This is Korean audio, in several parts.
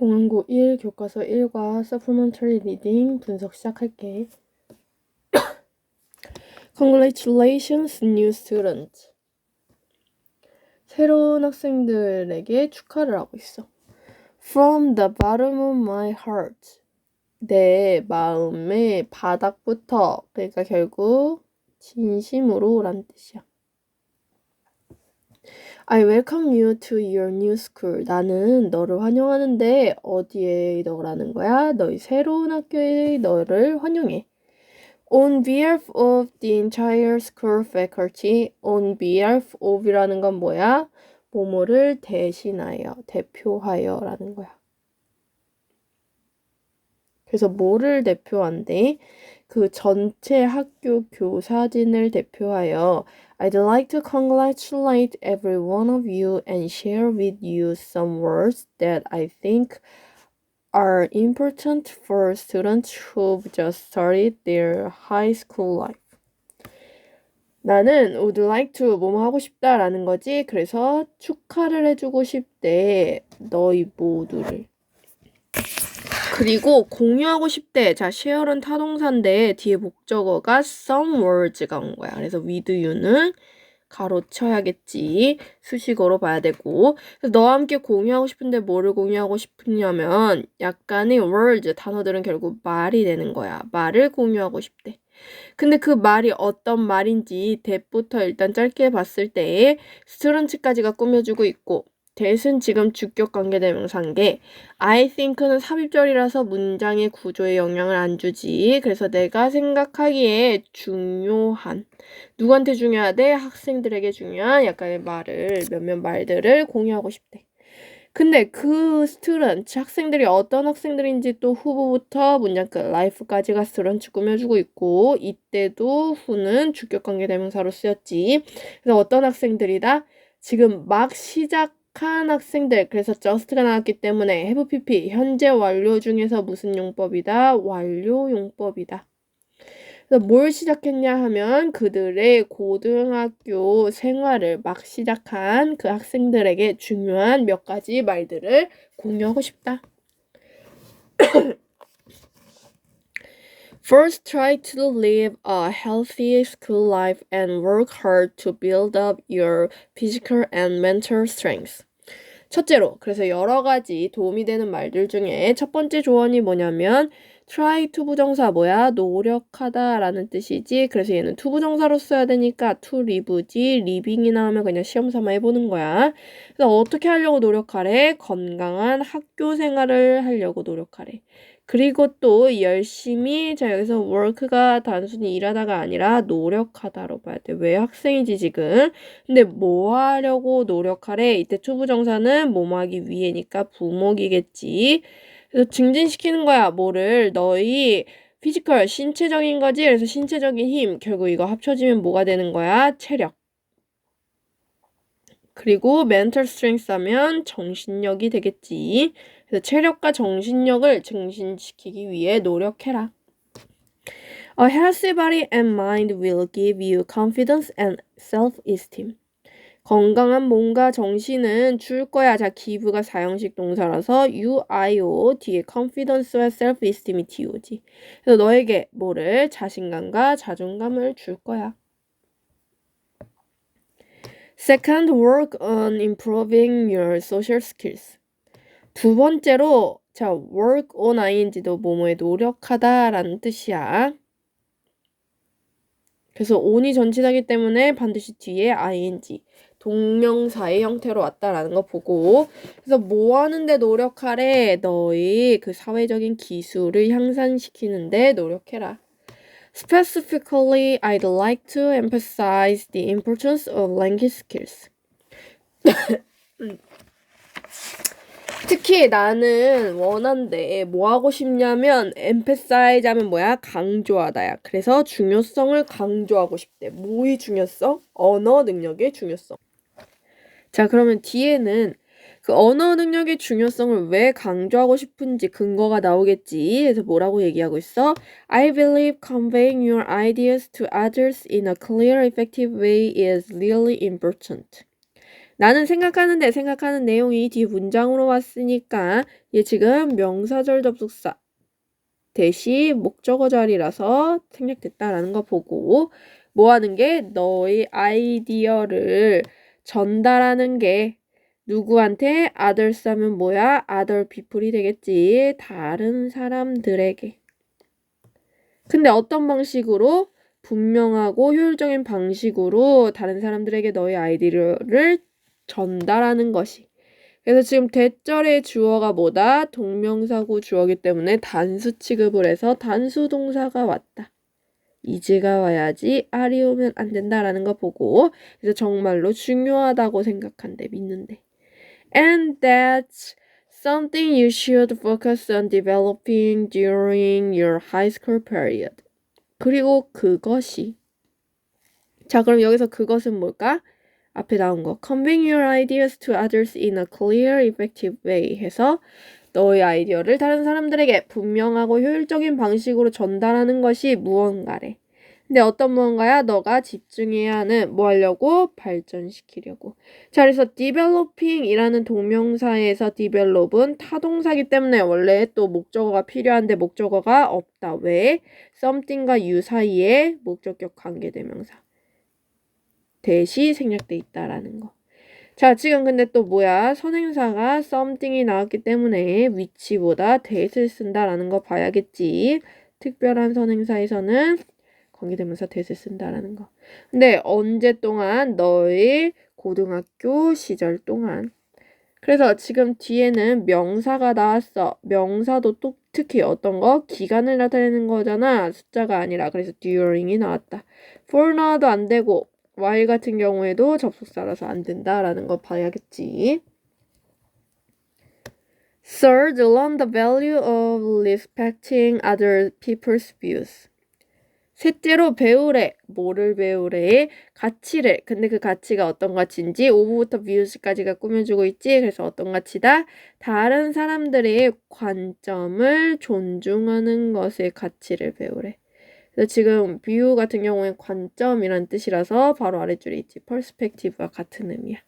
공항고 1 교과서 1과 supplementary reading 분석 시작할게. Congratulations, new student. 새로운 학생들에게 축하를 하고 있어. From the bottom of my heart. 내 마음의 바닥부터. 그러니까 결국 진심으로란 뜻이야. I welcome you to your new school. 나는 너를 환영하는데 어디에 너라는 거야? 너희 새로운 학교에 너를 환영해. On behalf of the entire school faculty, on behalf of이라는 건 뭐야? 뭐뭐를 대신하여, 대표하여라는 거야. 그래서 뭐를 대표한대? 그 전체 학교 교사진을 대표하여 I'd like to congratulate every one of you and share with you some words that I think are important for students who've just started their high school life. 나는 would like to 뭐뭐 하고 싶다라는 거지. 그래서 축하를 해주고 싶대. 너희 모두를. 그리고 공유하고 싶대. 자, share는 타동사인데 뒤에 목적어가 some words가 온 거야. 그래서 with you는 가로쳐야겠지. 수식어로 봐야 되고. 그래서 너와 함께 공유하고 싶은데 뭐를 공유하고 싶으냐면 약간의 words, 단어들은 결국 말이 되는 거야. 말을 공유하고 싶대. 근데 그 말이 어떤 말인지 대부터 일단 짧게 봤을 때 스트런치까지가 꾸며주고 있고 대은 지금 주격 관계대명사인 게 I think는 삽입절이라서 문장의 구조에 영향을 안 주지. 그래서 내가 생각하기에 중요한 누구한테 중요하대? 학생들에게 중요한 약간의 말을 몇몇 말들을 공유하고 싶대. 근데 그 스트런치 학생들이 어떤 학생들인지 또 후부부터 문장 끝 라이프까지가 스트런치 꾸며주고 있고 이때도 후는 주격 관계대명사로 쓰였지. 그래서 어떤 학생들이다? 지금 막 시작 한 학생들 그래서 just가 나왔기 때문에 have pp 현재 완료 중에서 무슨 용법이다? 완료 용법이다. 그래서 뭘 시작했냐 하면 그들의 고등학교 생활을 막 시작한 그 학생들에게 중요한 몇 가지 말들을 공유하고 싶다 First, try to live a healthy school life and work hard to build up your physical and mental strength. 첫째로, 그래서 여러 가지 도움이 되는 말들 중에 첫 번째 조언이 뭐냐면 try to 부정사 뭐야? 노력하다 라는 뜻이지. 그래서 얘는 to 부정사로 써야 되니까 to live지. living이 나오면 그냥 시험 삼아 해보는 거야. 그래서 어떻게 하려고 노력하래? 건강한 학교 생활을 하려고 노력하래. 그리고 또 열심히 자 여기서 work가 단순히 일하다가 아니라 노력하다로 봐야 돼. 왜 학생이지 지금? 근데 뭐 하려고 노력하래? 이때 초부정사는 뭐하기 위해니까 부목이겠지. 그래서 증진시키는 거야. 뭐를 너희 피지컬 신체적인 거지. 그래서 신체적인 힘 결국 이거 합쳐지면 뭐가 되는 거야? 체력. 그리고 mental strength 하면 정신력이 되겠지. 그래서 체력과 정신력을 증진시키기 위해 노력해라. A healthy body and mind will give you confidence and self-esteem. 건강한 몸과 정신은 줄 거야. 자, give가 사형식 동사라서 you, I, O 뒤에 confidence와 self-esteem이 뒤오지. 그래서 너에게 뭐를 자신감과 자존감을 줄 거야. Second, work on improving your social skills. 두 번째로 자 work on ing도 뭐뭐에 노력하다라는 뜻이야. 그래서 on이 전치사기 때문에 반드시 뒤에 ing 동명사의 형태로 왔다라는 거 보고 그래서 뭐 하는데 노력하래 너희 그 사회적인 기술을 향상시키는데 노력해라. Specifically, I'd like to emphasize the importance of language skills. 특히 나는 원한데 뭐 하고 싶냐면 emphasize 하면 뭐야? 강조하다야. 그래서 중요성을 강조하고 싶대. 뭐의 중요성? 언어 능력의 중요성. 자, 그러면 뒤에는 그 언어 능력의 중요성을 왜 강조하고 싶은지 근거가 나오겠지. 그래서 뭐라고 얘기하고 있어? I believe conveying your ideas to others in a clear, effective way is really important. 나는 생각하는데 생각하는 내용이 뒤 문장으로 왔으니까 얘 지금 명사절 접속사 대시 목적어 자리라서 생략됐다라는 거 보고 뭐 하는 게 너의 아이디어를 전달하는 게 누구한테 others 하면 뭐야? other people이 되겠지. 다른 사람들에게. 근데 어떤 방식으로? 분명하고 효율적인 방식으로 다른 사람들에게 너의 아이디어를 전달하는 것이. 그래서 지금 대절의 주어가 뭐다? 동명사고 주어기 때문에 단수 취급을 해서 단수 동사가 왔다. 이즈가 와야지 아리 오면 안 된다라는 거 보고 그래서 정말로 중요하다고 생각한대 믿는데 and that's something you should focus on developing during your high school period 그리고 그것이 자 그럼 여기서 그것은 뭘까? 앞에 나온 거 conveying your ideas to others in a clear, effective way 해서 너의 아이디어를 다른 사람들에게 분명하고 효율적인 방식으로 전달하는 것이 무언가래. 근데 어떤 무언가야? 너가 집중해야 하는 뭐 하려고? 발전시키려고. 자, 그래서 developing이라는 동명사에서 develop은 타동사기 때문에 원래 또 목적어가 필요한데 목적어가 없다. 왜? something과 you 사이에 목적격 관계대명사. 대시 생략돼 있다라는 거. 자, 지금 근데 또 뭐야? 선행사가 something이 나왔기 때문에 위치보다 that을 쓴다라는 거 봐야겠지. 특별한 선행사에서는 관계대명사 that을 쓴다라는 거. 근데 언제 동안? 너의 고등학교 시절 동안. 그래서 지금 뒤에는 명사가 나왔어. 명사도 또 특히 어떤 거? 기간을 나타내는 거잖아. 숫자가 아니라. 그래서 during이 나왔다. for 나와도 안 되고 y 같은 경우에도 접속사라서 안 된다라는 거 봐야겠지. Third, learn the value of respecting other people's views. 셋째로 배우래. 뭐를 배우래? 가치를. 근데 그 가치가 어떤 가치인지 오브부터 views까지가 꾸며주고 있지. 그래서 어떤 가치다? 다른 사람들의 관점을 존중하는 것의 가치를 배우래. 그래서 지금 view 같은 경우에 관점이란 뜻이라서 바로 아래줄에 있지. perspective와 같은 의미야.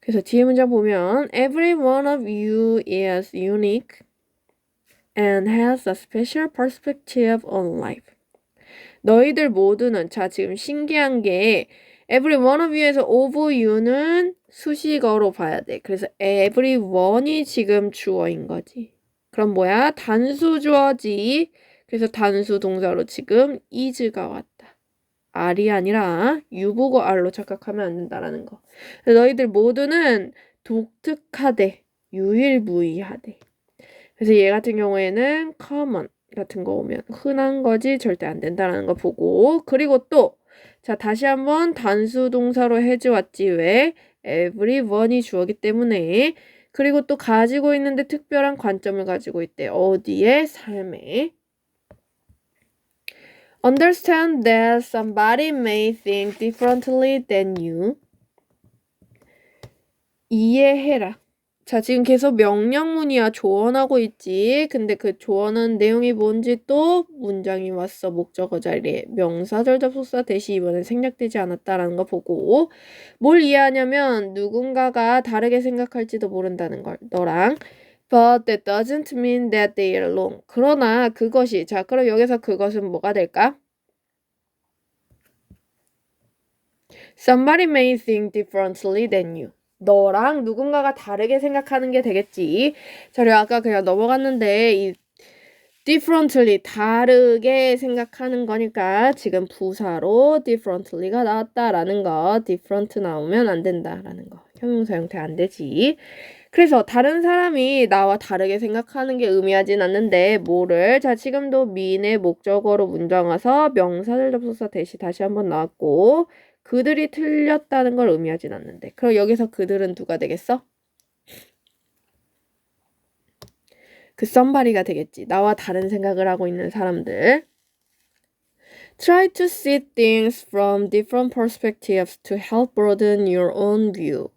그래서 뒤에 문장 보면 Every one of you is unique and has a special perspective on life. 너희들 모두는 자 지금 신기한 게 every one of you에서 of you는 수식어로 봐야 돼. 그래서 every one이 지금 주어인 거지. 그럼 뭐야? 단수 주어지. 그래서 단수 동사로 지금 is가 왔다. R이 아니라 유보고 R로 착각하면 안 된다라는 거. 너희들 모두는 독특하대. 유일무이하대. 그래서 얘 같은 경우에는 common 같은 거 오면 흔한 거지 절대 안 된다라는 거 보고 그리고 또 자 다시 한번 단수 동사로 해주었지 왜 everyone이 주어기 때문에 그리고 또 가지고 있는데 특별한 관점을 가지고 있대 어디에 삶에 Understand that somebody may think differently than you. 이해해라. 자, 지금 계속 명령문이야. 조언하고 있지. 근데 그 조언한 내용이 뭔지 또 문장이 왔어. 목적어 자리에. 명사절 접속사 대시 이번엔 생략되지 않았다라는 거 보고 뭘 이해하냐면 누군가가 다르게 생각할지도 모른다는 걸. 너랑 But that doesn't mean that they are wrong. 그러나 그것이 자 그럼 여기서 그것은 뭐가 될까? Somebody may think differently than you. 너랑 누군가가 다르게 생각하는 게 되겠지. 자, 그리고 아까 그냥 넘어갔는데 이 differently 다르게 생각하는 거니까 지금 부사로 differently가 나왔다라는 거. different 나오면 안 된다라는 거. 형용사 형태 안 되지. 그래서 다른 사람이 나와 다르게 생각하는 게 의미하진 않는데 뭐를 자 지금도 미인의 목적어로 문장 와서 명사절 접속사 대시 다시 한번 나왔고 그들이 틀렸다는 걸 의미하진 않는데 그럼 여기서 그들은 누가 되겠어? 그 somebody가 되겠지. 나와 다른 생각을 하고 있는 사람들. Try to see things from different perspectives to help broaden your own view.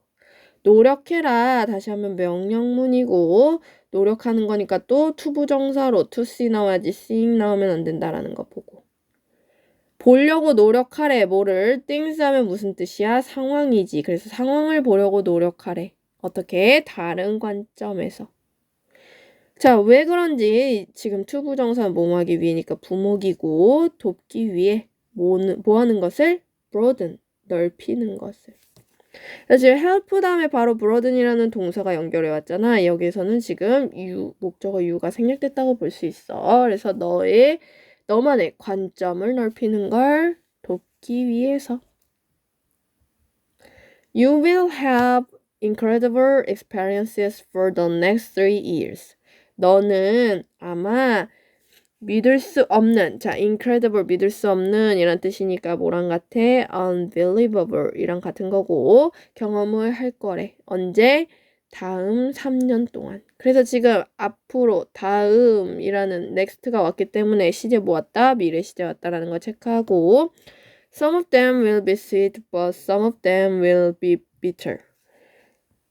노력해라. 다시 한번 명령문이고 노력하는 거니까 또 투부정사로 see 나와야지 seeing 나오면 안 된다라는 거 보고. 보려고 노력하래. 뭐를? things 하면 무슨 뜻이야? 상황이지. 그래서 상황을 보려고 노력하래. 어떻게? 다른 관점에서. 자, 왜 그런지 지금 투부정사는 뭐하기 위해니까 부목이고 돕기 위해 뭐는, 뭐 하는 것을? broaden, 넓히는 것을. 지금 help 다음에 바로 broaden이라는 동사가 연결해 왔잖아. 여기서는 지금 you, 목적어 you가 생략됐다고 볼 수 있어. 그래서 너의, 너만의 관점을 넓히는 걸 돕기 위해서. You will have incredible experiences for the next three years. 너는 아마 믿을 수 없는, 자, incredible, 믿을 수 없는 이란 뜻이니까 뭐랑 같아? unbelievable 이랑 같은 거고, 경험을 할 거래. 언제? 다음 3년 동안. 그래서 지금 앞으로, 다음이라는 next가 왔기 때문에 시제 뭐 왔다? 미래 시제 왔다라는 거 체크하고, some of them will be sweet, but some of them will be bitter.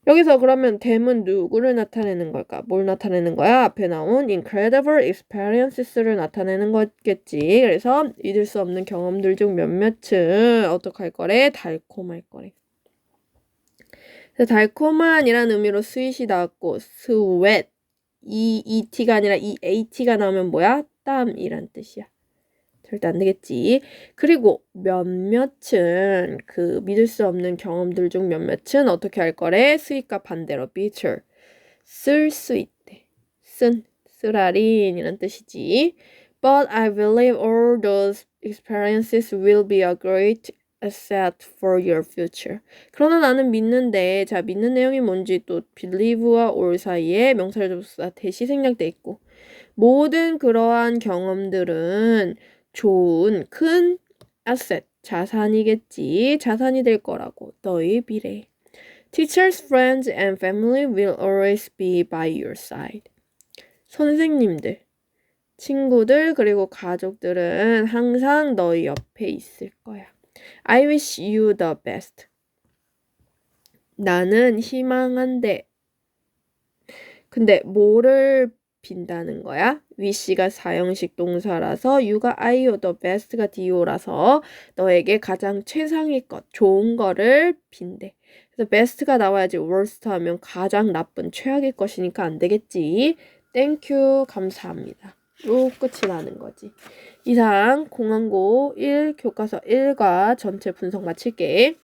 여기서 그러면 댐은 누구를 나타내는 걸까? 뭘 나타내는 거야? 앞에 나온 incredible experiences를 나타내는 거겠지. 그래서 잊을 수 없는 경험들 중 몇몇은 어떻게 할 거래? 달콤할 거래. 달콤한이라는 의미로 sweet이 나왔고 sweat 이 et가 아니라 이 at가 나오면 뭐야? 땀이란 뜻이야. 절대 안 되겠지. 그리고 몇몇은 그 믿을 수 없는 경험들 중 몇몇은 어떻게 할 거래? 수익과 반대로 bitter. 쓸수 있대. 쓴, 쓰라린이란 뜻이지. But I believe all those experiences will be a great asset for your future. 그러나 나는 믿는데, 자, 믿는 내용이 뭔지 또 believe와 all 사이에 명사절 접속사 대시 생략돼 있고, 모든 그러한 경험들은 좋은 큰 asset, 자산이겠지. 자산이 될 거라고. 너의 미래. Teachers, friends, and family will always be by your side. 선생님들, 친구들, 그리고 가족들은 항상 너희 옆에 있을 거야. I wish you the best. 나는 희망한데. 근데 뭐를 빈다는 거야? wish가 사형식 동사라서 you가 I오 the best가 do라서 너에게 가장 최상의 것, 좋은 거를 빈대. 그래서 best가 나와야지 worst 하면 가장 나쁜 최악의 것이니까 안 되겠지. You. 감사합니다. 요 끝이 나는 거지. 이상 공항고 1 교과서 1과 전체 분석 마칠게.